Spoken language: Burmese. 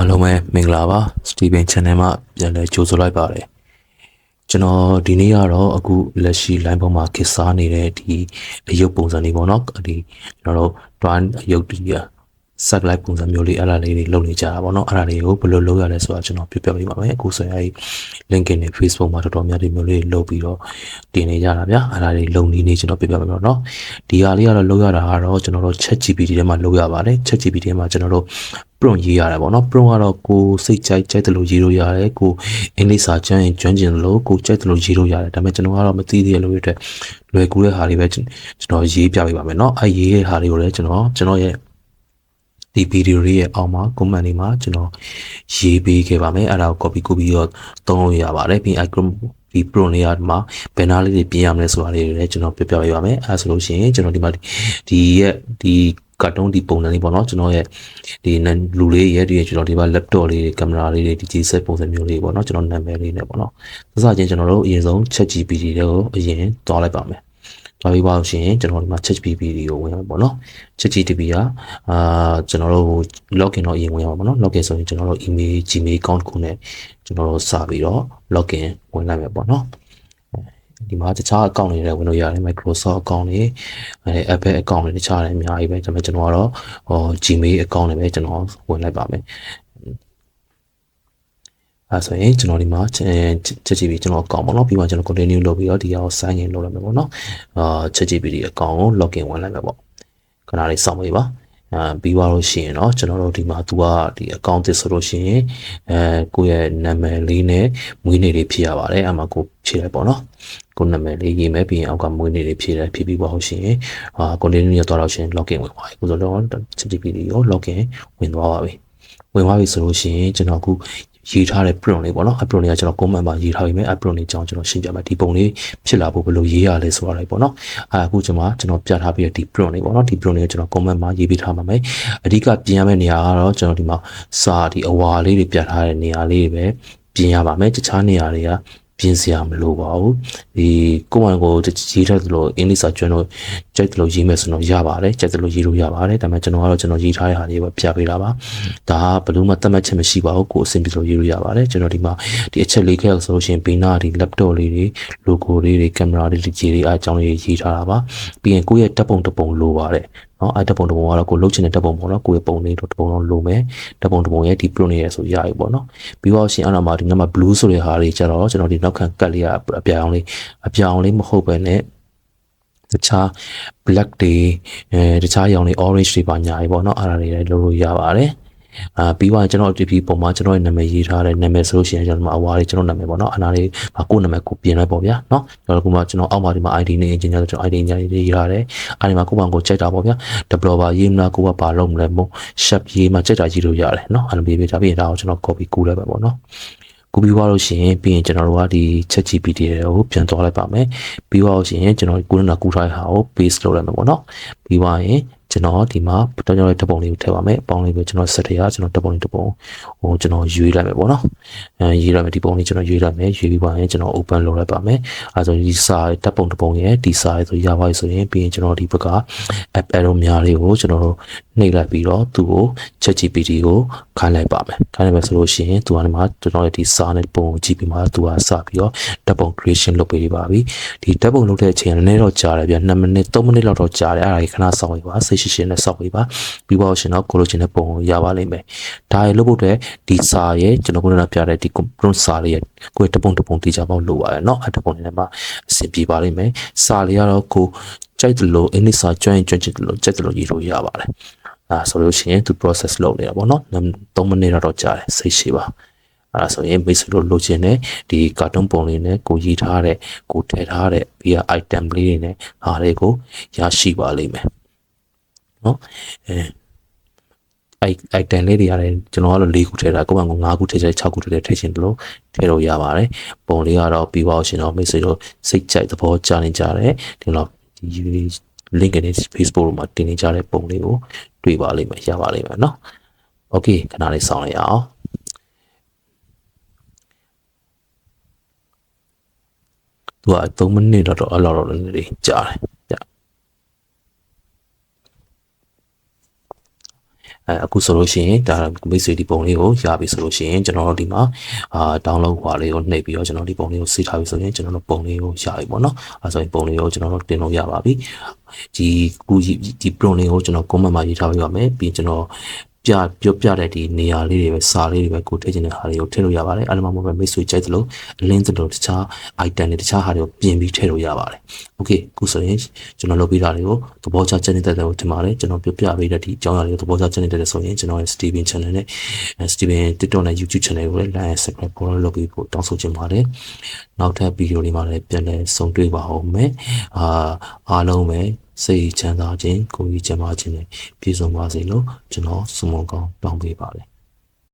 အားလုံးပဲမင်္ဂလာပါ Steven Channel မှာပြန်လည်ကြိုဆိုလိုက်ပါတယ်ကျွန်တော်ဒီနေ့ကတော့အခုလက်ရှိ line ပေါ်မှာခေတ်စားနေတဲ့ဒီအယုတ်ပုံစံတွေပေါ့နော်ဒီကျွန်တော်တို့ drawing အယုတ်ဒီ set light ပုံစံမျိုးလေးအဲ့ဒါလေးတွေလုပ်နေကြတာပေါ့နော်အဲ့ဒါတွေကိုဘယ်လိုလုပ်ရလဲဆိုတာကျွန်တော်ပြပြပေးပါမယ်အခုဆိုရင်အဲ့ LinkedIn နဲ့ Facebook မှာတော်တော်များများဒီမျိုးလေးလုပ်ပြီးတော့တင်နေကြတာဗျာအဲ့ဒါတွေလုံနေနေကျွန်တော်ပြပြပေးပါတော့ဒီဟာလေးကတော့လုပ်ရတာကတော့ကျွန်တော်တို့ ChatGPT ထဲမှာလုပ်ရပါတယ် ChatGPT ထဲမှာကျွန်တော်တို့ prompt ရေးရတယ်ပေါ့နော် prompt ကတော့ကိုစိတ်ကြိုက်ကြိုက်တယ်လို့ရေးလို့ရတယ်ကိုအင်္ဂလိပ်စာကျွမ်းရင်ကျွမ်းကျင်လို့ကိုကြိုက်တယ်လို့ရေးလို့ရတယ်ဒါပေမဲ့ကျွန်တော်ကတော့မသိသေးတဲ့လူတွေအတွက်လွယ်ကူတဲ့ဟာတွေပဲကျွန်တော်ရေးပြပေးပါမယ်เนาะအဲရေးတဲ့ဟာတွေကိုလည်းကျွန်တော်ကျွန်တော်ရဲ့ဒီဗီဒီယိုလေးရဲ့အောက်မှာ comment တွေမှာကျွန်တော်ရေးပေးခဲ့ပါမယ်အဲ့ဒါကို copy ကိုပြီးတော့သုံးလို့ရပါတယ်ပြီး icon ဒီ pro နေရာမှာဘယ်နာလေးတွေပြင်ရမလဲဆိုတာလေးတွေလည်းကျွန်တော်ပြပြပေးပါမယ်အဲဆိုလို့ရှိရင်ကျွန်တော်ဒီမှာဒီရဲ့ဒီကတ်တုံးဒီပုံစံလေးပေါ့နော်ကျွန်တော်ရဲ့ဒီလူလေးရဲ့ဒီကျွန်တော်ဒီမှာ laptop လေးတွေကင်မရာလေးတွေဒီ G7 ပုံစံမျိုးလေးပေါ့နော်ကျွန်တော်နာမည်လေးနဲ့ပေါ့နော်စစချင်းကျွန်တော်တို့အရင်ဆုံး ChatGPT တွေကိုအရင်တွားလိုက်ပါမယ် သွားပြီးပါလို့ရှိရင်ကျွန်တော်ဒီမှာ ChatGPT ကိုဝင်ရမှာပေါ့နော် ChatGPT ကအာကျွန်တော်တို့ login တော့အရင်ဝင်ရမှာပေါ့နော် login ဆိုရင်ကျွန်တော်တို့ email Gmail account ကိုနဲ့ကျွန်တော်တို့စပြီးတော့ login ဝင်လိုက်မယ်ပေါ့နော်ဒီမှာတခြား account တွေလည်းဝင်လို့ရတယ် Microsoft account တွေအဲ Apple account တွေတခြားလည်းအများကြီးပဲဒါပေမဲ့ကျွန်တော်ကတော့ဟော Gmail account တွေပဲကျွန်တော်ဝင်လိုက်ပါမယ် အဲဆိုရင်ကျွန်တော်ဒီမှာချက်ကြည့်ပြီးကျွန်တော်အကောင့်ပေါ့နော်ပြီးမှကျွန်တော် continue လုပ်ပြီးတော့ဒီဟာကို sign in လုပ်လိုက်မယ်ပေါ့နော်အာချက်ကြည့်ပြီးဒီအကောင့်ကို login ဝင်လိုက်မယ်ပေါ့ခဏလေးစောင့်ပေးပါအဲပြီးသွားလို့ရှိရင်တော့ကျွန်တော်တို့ဒီမှာ तू ကဒီ account သစ်ဆိုလို့ရှိရင်အဲကိုယ့်ရဲ့နာမည်လေးနဲ့မွေးနေ့လေးဖြည့်ရပါတယ်အမှကိုဖြည့်လိုက်ပေါ့နော်ကိုနာမည်လေးရေးမယ်ပြီးရင်အောက်ကမွေးနေ့လေးဖြည့်လိုက်ဖြည့်ပြီးသွားလို့ရှိရင်အာ continue ရသွားတော့ရှင် login ဝင်သွားပြီကိုဆိုတော့ ChatGPT ရော login ဝင်သွားပါပြီဝင်သွားပြီဆိုလို့ရှိရင်ကျွန်တော်အခု ရေးထားတဲ့ prompt လေးပေါ့နော် prompt လေးကကျွန်တော် comment မှာရေးထားပြီးမယ် prompt လေးကြောင်းကျွန်တော်ရှင်းပြမယ်ဒီပုံလေးဖြစ်လာဖို့ဘယ်လိုရေးရလဲဆိုတာလေးပေါ့နော်အဲအခုကျွန်မကျွန်တော်ပြထားပြီးတဲ့ဒီ prompt လေးပေါ့နော်ဒီ prompt လေးကိုကျွန်တော် comment မှာရေးပေးထားပါမယ်အဓိကပြင်ရမယ့်နေရာကတော့ကျွန်တော်ဒီမှာစာဒီအဝါလေးတွေပြထားတဲ့နေရာလေးတွေပဲပြင်ရပါမယ်တခြားနေရာတွေက ပြင်စရာမလိုပါဘူးဒီကိုယ်ဝန်ကိုရေးထားသလိုအင်္ဂလိပ်စာကျွမ်းလို့ကြိုက်သလိုရေးမယ်ဆိုတော့ရပါတယ်ကြိုက်သလိုရေးလို့ရပါတယ်ဒါပေမဲ့ကျွန်တော်ကတော့ကျွန်တော်ရေးထားတဲ့ဟာလေးပဲပြပေးတာပါဒါကဘယ်လို့မှသတ်မှတ်ချက်မရှိပါဘူးကိုယ်အဆင်ပြေလို့ရေးလို့ရပါတယ်ကျွန်တော်ဒီမှာဒီအချက်လေးခဲဆိုလို့ရှိရင်ဘေးနာဒီ laptop လေးတွေ logo လေးတွေကင်မရာလေးတွေကြီးတွေအားအကြောင်းလေးရေးထားတာပါပြီးရင်ကိုယ့်ရဲ့တပ်ပုံတပုံလိုပါတယ် နော်အဲတပ်ပုံတပုံကတော့ကိုလှုပ်ချင်တဲ့တပ်ပုံပေါ့နော်ကိုရဲ့ပုံလေးတော့တပုံတော့လိုမယ်တပ်ပုံတပုံရဲ့ဒီ pro နေရဆိုရပြီပေါ့နော်ပြီးတော့ရှင်အဲ့တော့မှဒီနောက်မှာ blue ဆိုတဲ့ဟာလေးကျတော့ကျွန်တော်ဒီနောက်ခံကတ်လေးကအပြောင်လေးအပြောင်လေးမဟုတ်ပဲနဲ့တခြား black တွေအဲတခြားရောင်တွေ orange တွေပါညာပြီပေါ့နော်အဲ့ဒါတွေလည်းလုပ်လို့ရပါတယ် အာပြီးသွားကျွန်တော် TP ပုံမှာကျွန်တော်ရဲ့နာမည်ရေးထားတဲ့နာမည်ဆိုလို့ရှိရင်ကျွန်တော်အဝါလေးကျွန်တော်နာမည်ပေါ့နော်အနာလေးကိုနာမည်ကိုပြင်လိုက်ပေါ့ဗျာနော်ကျွန်တော်ကမှကျွန်တော်အောက်မှာဒီမှာ ID နဲ့ engineer ဆိုကျွန်တော် ID engineer ရေးထားတယ်အဲဒီမှာကိုယ့်ဘာကိုကြိုက်တာပေါ့ဗျာ developer ရေးမလားကိုကဘာလုပ်မလဲမို့ shop ရေးမှကြိုက်တာရေးလို့ရတယ်နော်အဲ့လိုပေးပေးထားပြီးရင်ဒါကိုကျွန်တော် copy ကူးလိုက်ပါပေါ့နော်ကိုပြီးသွားလို့ရှိရင်ပြီးရင်ကျွန်တော်တို့ကဒီ ChatGPT တွေကိုပြန်သွားလိုက်ပါမယ်ပြီးသွားလို့ရှိရင်ကျွန်တော်ကိုယ်ကကူးထားတဲ့ဟာကို paste လုပ်လိုက်မယ်ပေါ့နော်ပြီးသွားရင် ကျွန်တော်ဒီမှာတော်တော်လေးဓပုံလေးကိုထည့်ပါမယ်အပေါင်းလေးကိုကျွန်တော် set ရကျွန်တော်ဓပုံလေးဓပုံဟိုကျွန်တော်ရွေးလိုက်မယ်ပေါ့နော်အဲရွေးလိုက်မယ်ဒီပုံလေးကျွန်တော်ရွေးလိုက်မယ်ရွေးပြီးပါရင်ကျွန်တော် open လုပ်လိုက်ပါမယ်အဲဆိုဒီစာဓပုံဓပုံရဲ့ဒီစာရဲ့ဆိုရပါပြီဆိုရင်ပြီးရင်ကျွန်တော်ဒီဘက်က app arrow များလေးကိုကျွန်တော်တို့နှိပ်လိုက်ပြီးတော့သူ့ကို ChatGPT ကိုခိုင်းလိုက်ပါမယ်ခိုင်းလိုက်မယ်ဆိုလို့ရှိရင်သူကနေမှကျွန်တော်ရဲ့ဒီစာနဲ့ပုံကိုကြည့်ပြီးမှသူကစပြီးတော့ဓပုံ creation လုပ်ပေးပါပြီဒီဓပုံလုပ်တဲ့အချိန်ကနည်းနည်းတော့ကြာတယ်ဗျ2မိနစ်3မိနစ်လောက်တော့ကြာတယ်အဲ့ဒါကြီးခဏစောင့်နေပါစိတ်ရှိရှိနဲ့စောင့်ပေးပါပြီးပါရှင်တော့ကိုလိုချင်တဲ့ပုံကိုရပါလိမ့်မယ်ဒါရေလုပ်ဖို့အတွက်ဒီစာရဲ့ကျွန်တော်ခုနကပြတဲ့ဒီ prompt စာလေးရဲ့ကိုယ်တပုံတပုံတေချာပေါက်လိုပါတယ်เนาะအဲ့တပုံနဲ့မှအဆင်ပြေပါလိမ့်မယ်စာလေးကတော့ကိုကြိုက်တယ်လို့အင်္ဂလိပ်စာကျွမ်းရင်ကျွမ်းချင်တယ်လို့ကြိုက်တယ်လို့ရေးလို့ရပါတယ်အဲဆိုလို့ရှိရင်သူ process လုပ်နေတာပေါ့နော်3မိနစ်တော့ကြာတယ်စိတ်ရှိပါအဲ့ဒါဆိုရင် base လို့လိုချင်တဲ့ဒီ cartoon ပုံလေးနဲ့ကိုရေးထားတဲ့ကိုထည့်ထားတဲ့ပြီး item လေးတွေနဲ့ဟာတွေကိုရရှိပါလိမ့်မယ် နော်အဲအဲ့ item လေးတွေရတယ်ကျွန်တော်ကတော့၄ခုထည့်တာကိုယ့်ဘက်က၅ခုထည့်ချင်6ခုထည့်တယ်ထည့်ချင်တယ်လို့ထည့်လို့ရပါတယ်ပုံလေးကတော့ပြီးပါရှင်တော့မိတ်ဆွေတို့စိတ်ကြိုက်သဘောကျနေကြတယ်ဒီတော့ဒီ link နဲ့ Facebook မှာတင်နေကြတဲ့ပုံလေးကိုတွေ့ပါလိမ့်မယ်ရပါလိမ့်မယ်เนาะโอเคခဏလေးစောင့်လိုက်အောင်သူက3မိနစ်တော့အဲ့လောက်တော့နည်းနည်းကြာတယ် အဲအခုဆိုလို့ရှိရင်ဒါမိတ်ဆွေဒီပုံလေးကိုရပြီဆိုလို့ရှိရင်ကျွန်တော်တို့ဒီမှာအာ download ခွာလေးကိုနှိပ်ပြီးတော့ကျွန်တော်ဒီပုံလေးကိုစေးထားပြီဆိုရင်ကျွန်တော်တို့ပုံလေးကိုရပြီပေါ့နော်အဲဆိုရင်ပုံလေးကိုကျွန်တော်တို့တင်လို့ရပါပြီဒီကူဒီ prompt လေးကိုကျွန်တော် comment မှာရေးထားပေးပါမယ်ပြီးကျွန်တော် ပြပြောပြတဲ့ဒီနေရာလေးတွေပဲစာလေးတွေပဲကိုထည့်ချင်တဲ့ဟာတွေကိုထည့်လို့ရပါတယ်အဲ့လိုမှမဟုတ်ပဲမိတ်ဆွေကြိုက်သလိုအလင်းသလိုတခြား item တွေတခြားဟာတွေကိုပြင်ပြီးထည့်လို့ရပါတယ် okay ခုဆိုရင်ကျွန်တော်လုပ်ပြီးတာတွေကိုသဘောကျချက်နေတဲ့ကိုတင်ပါတယ်ကျွန်တော်ပြောပြပေးတဲ့ဒီအကြောင်းအရာတွေကိုသဘောကျချက်နေတဲ့ဆိုရင်ကျွန်တော်ရဲ့ Steven channel နဲ့ Steven TikTok နဲ့ YouTube channel ကိုလည်း like and subscribe ပေါ်လုပ်ပြီးပို့တောင်းဆိုချင်ပါတယ်နောက်ထပ်ဗီဒီယိုတွေမှာလည်းပြန်လည်ဆုံတွေ့ပါအောင်မယ်အာအားလုံးပဲ စိတ်ချမ်းသာခြင်းကိုယ်ကြီးချမ်းသာခြင်းနဲ့ပြည့်စုံပါစေလို့ကျွန်တော်ဆုမွန်ကောင်းတောင်းပေးပါတယ်